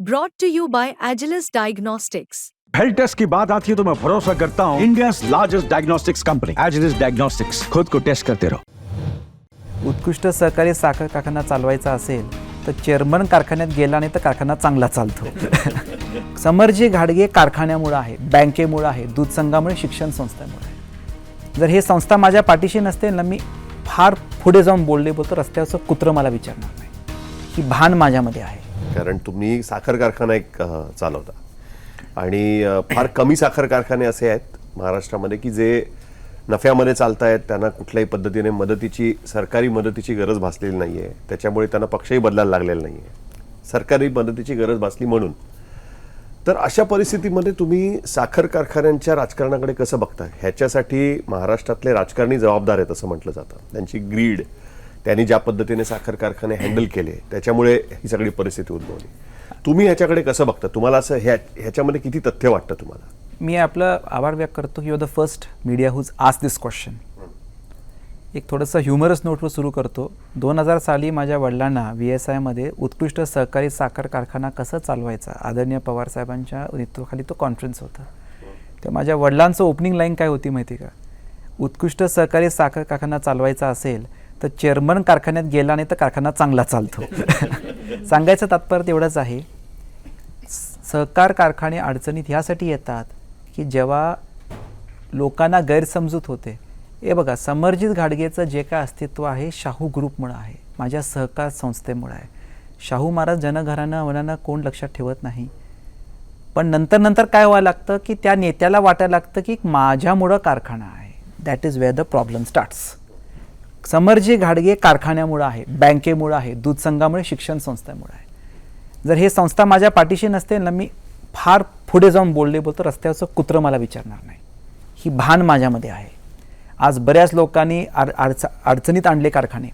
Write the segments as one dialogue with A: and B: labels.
A: Brought to you by Agilus Diagnostics.
B: Health test की बात आती है तो मैं भरोसा करता हूँ India largest diagnostics company Agilus diagnostics खुद को टेस्ट करते रहो
C: उत्कृष्ट सहकारी साखर कारखाना चालवायचा असेल तर चेअरमन कारखान्यात गेला नाही तर कारखाना चांगला चालतो समरजी घाडगे कारखान्यामुळं आहे बँकेमुळं आहे दूध संघामुळे शिक्षण संस्थेमुळे आहे जर हे संस्था माझ्या पाठीशी नसते ना मी फार पुढे जाऊन बोलले बोलतो रस्त्यावरचं कुत्रं मला विचारणार नाही ही भान माझ्यामध्ये आहे
D: कारण तुम्ही साखर कारखाना एक चालवता. आणि फार कमी साखर कारखाने असे आहेत महाराष्ट्रामध्ये की जे नफ्यामध्ये चालतायत त्यांना कुठल्याही पद्धतीने मदतीची सरकारी मदतीची गरज भासलेली नाही आहे त्याच्यामुळे त्यांना पक्षही बदलायला लागलेला नाही आहे सरकारी मदतीची गरज भासली म्हणून. तर अशा परिस्थितीमध्ये तुम्ही साखर कारखान्यांच्या राजकारणाकडे कसं बघता ह्याच्यासाठी महाराष्ट्रातले राजकारणी जबाबदार आहेत असं म्हटलं जातं. त्यांची ग्रीड त्यांनी ज्या पद्धतीने साखर कारखाने हँडल केले त्याच्यामुळे ही सगळी परिस्थिती उद्भवली. तुम्ही ह्याच्याकडे कसं बघता? तुम्हाला असं ह्या ह्याच्यामध्ये किती तथ्य वाटतं तुम्हाला?
C: मी आपलं आभार व्यक्त करतो की your the first media who's ask this question एक थोडंसं ह्युमरस नोटवर सुरू करतो. दोन हजार साली माझ्या वडिलांना व्ही एस आयमध्ये उत्कृष्ट सहकारी साखर कारखाना कसं चालवायचा? आदरणीय पवारसाहेबांच्या नेतृत्वाखाली तो कॉन्फरन्स होता. तर माझ्या वडिलांचं ओपनिंग लाईन काय होती माहिती का? उत्कृष्ट सहकारी साखर कारखाना चालवायचा असेल तर चेअरमन कारखान्यात गेला नाही तर कारखाना चांगला चालतो. सांगायचं तात्पर्य तेवढंच आहे. सहकार कारखाने अडचणीत ह्यासाठी येतात की जेव्हा लोकांना गैरसमजूत होते हे बघा समरजित घाडगेचं जे काय अस्तित्व आहे शाहू ग्रुपमुळं आहे माझ्या सहकार संस्थेमुळं आहे. शाहू महाराज जनघराणं वनानं कोण लक्षात ठेवत नाही? पण नंतर नंतर काय व्हायला लागतं की त्या नेत्याला वाटायला लागतं की माझ्यामुळं कारखाना आहे. That is where the problem starts Samarji घाडगे कारखान्यामुळं आहे बँकेमुळं आहे दूध संघामुळे शिक्षण संस्थेमुळे आहे. जर हे संस्था माझ्या पाठीशी नसते ना मी फार पुढे जाऊन बोलले बोलतो रस्त्याचं कुत्रं मला विचारणार नाही. ही भान माझ्यामध्ये आहे. आज बऱ्याच लोकांनी आर अडच अडचणीत आणले कारखाने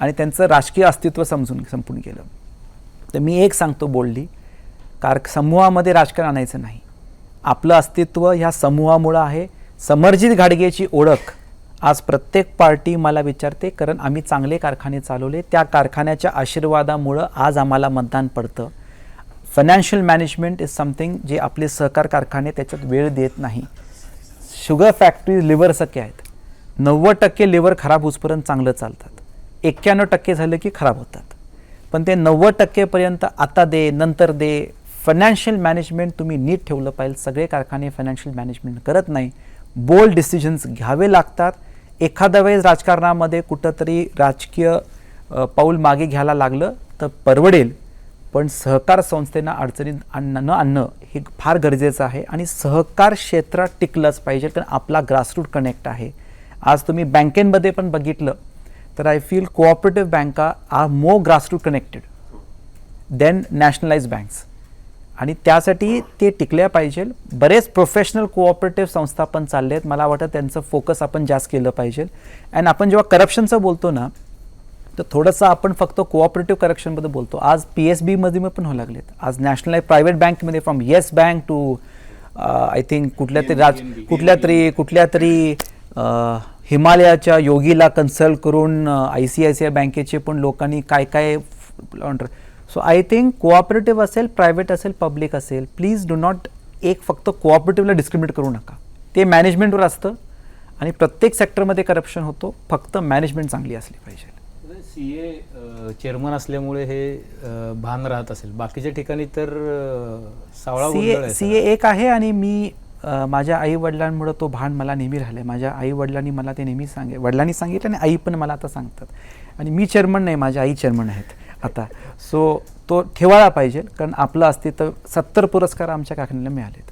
C: आणि त्यांचं राजकीय अस्तित्व समजून संपून गेलं. तर मी एक सांगतो बोलली कार समूहामध्ये राजकारण आणायचं नाही. आपलं अस्तित्व ह्या समूहामुळं आहे. समर्जित घाडगेची ओळख आज प्रत्येक पार्टी मला विचारते कारण आम्ही चांगले कारखाने चालवले त्या कारखान्याच्या आशीर्वादामुळं आज आम्हाला मतदान पडतं. फायनान्शियल मॅनेजमेंट इज समथिंग जे आपले सहकार कारखाने त्याच्यात वेळ देत नाही. शुगर फॅक्टरी लिव्हरसारखे आहेत. नव्वद टक्के लिव्हर खराब होईपर्यंत चांगलं चालतात. एक्क्याण्णव टक्के झालं की खराब होतात. पण ते नव्वद टक्केपर्यंत आता दे नंतर दे. फायनान्शियल मॅनेजमेंट तुम्ही नीट ठेवलं पाहिजे. सगळे कारखाने फायनान्शियल मॅनेजमेंट करत नाही. बोल्ड डिसिजन्स घ्यावे लागतात. एखाद्या वेळेस राजकारणामध्ये कुठंतरी राजकीय पाऊल मागे घ्यायला लागलं तर परवडेल. पण सहकार संस्थेना अडचणीत आणणं न आणणं हे फार गरजेचं आहे आणि सहकार क्षेत्रात टिकलंच पाहिजे कारण आपला ग्रासरूट कनेक्ट आहे. आज तुम्ही बँकेमध्ये पण बघितलं तर आय फील कोऑपरेटिव्ह बँका are more grassroot connected then nationalise banks आणि त्यासाठी ते टिकल्या पाहिजे. बरेच प्रोफेशनल कोऑपरेटिव्ह संस्था पण चालले आहेत मला वाटतं त्यांचं फोकस आपण जास्त केलं पाहिजे. अँड आपण जेव्हा करप्शनचं बोलतो ना तर थोडंसं आपण फक्त कोऑपरेटिव्ह करप्शनबद्दल बोलतो. आज पी एस बीमध्ये पण होऊ लागलेत. आज नॅशनल प्रायव्हेट बँकमध्ये from Yes Bank to I think कुठल्या तरी राज कुठल्या तरी कुठल्या तरी अ, हिमालयाच्या योगीला कन्सल्ट करून I C I C I बँकेचे पण लोकांनी काय काय सो आय थिंक कोऑपरेटिव्ह असेल प्रायव्हेट असेल पब्लिक असेल प्लीज डू नॉट एक फक्त कोऑपरेटिव्हला डिस्क्रिमिनेट करू नका. ते मॅनेजमेंटवर असतं आणि प्रत्येक सेक्टरमध्ये करप्शन होतो फक्त मॅनेजमेंट चांगली असली पाहिजे.
E: सी ए चेअरमन असल्यामुळे हे भान राहत असेल. बाकीच्या ठिकाणी तर सावळा
C: सी
E: आहे
C: सी
E: सगळा.
C: एक आहे आणि मी माझ्या आई वडिलांमुळे तो भान मला नेहमी राहिलं आहे माझ्या आई वडिलांनी मला ते नेहमी सांगे वडिलांनी सांगितलं आणि आई पण मला आता सांगतात. आणि मी चेअरमन नाही माझ्या आई चेअरमन आहेत. आता. सो तो ठेवायला पाहिजे कारण आपलं अस्तित्व सत्तर पुरस्कार आमच्या कारखान्याला मिळालेत.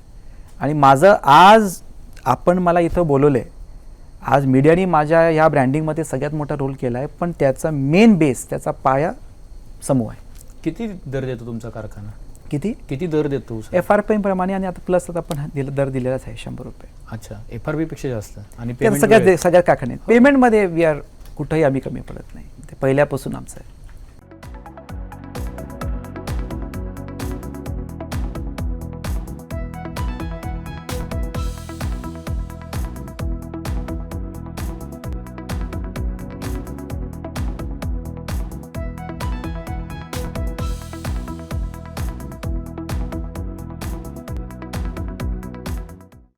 C: आणि माझं आज आपण मला इथं बोलवलं आहे आज मीडियाने माझ्या ह्या ब्रँडिंगमध्ये सगळ्यात मोठा रोल केला आहे पण त्याचा मेन बेस त्याचा पाया समूह आहे.
E: किती दर देतो तुमचा कारखाना?
C: किती?
E: किती दर देतो?
C: एफ आर पी प्रमाणे आणि आता प्लस आता आपण दिलं दर दिलेलाच आहे शंभर रुपये.
E: अच्छा एफ आरपेक्षा जास्त. आणि
C: सगळ्यात? सगळ्या कारखान्यात. पेमेंटमध्ये वी आर कुठंही आम्ही कमी पडत नाही. ते पहिल्यापासून आमचं आहे.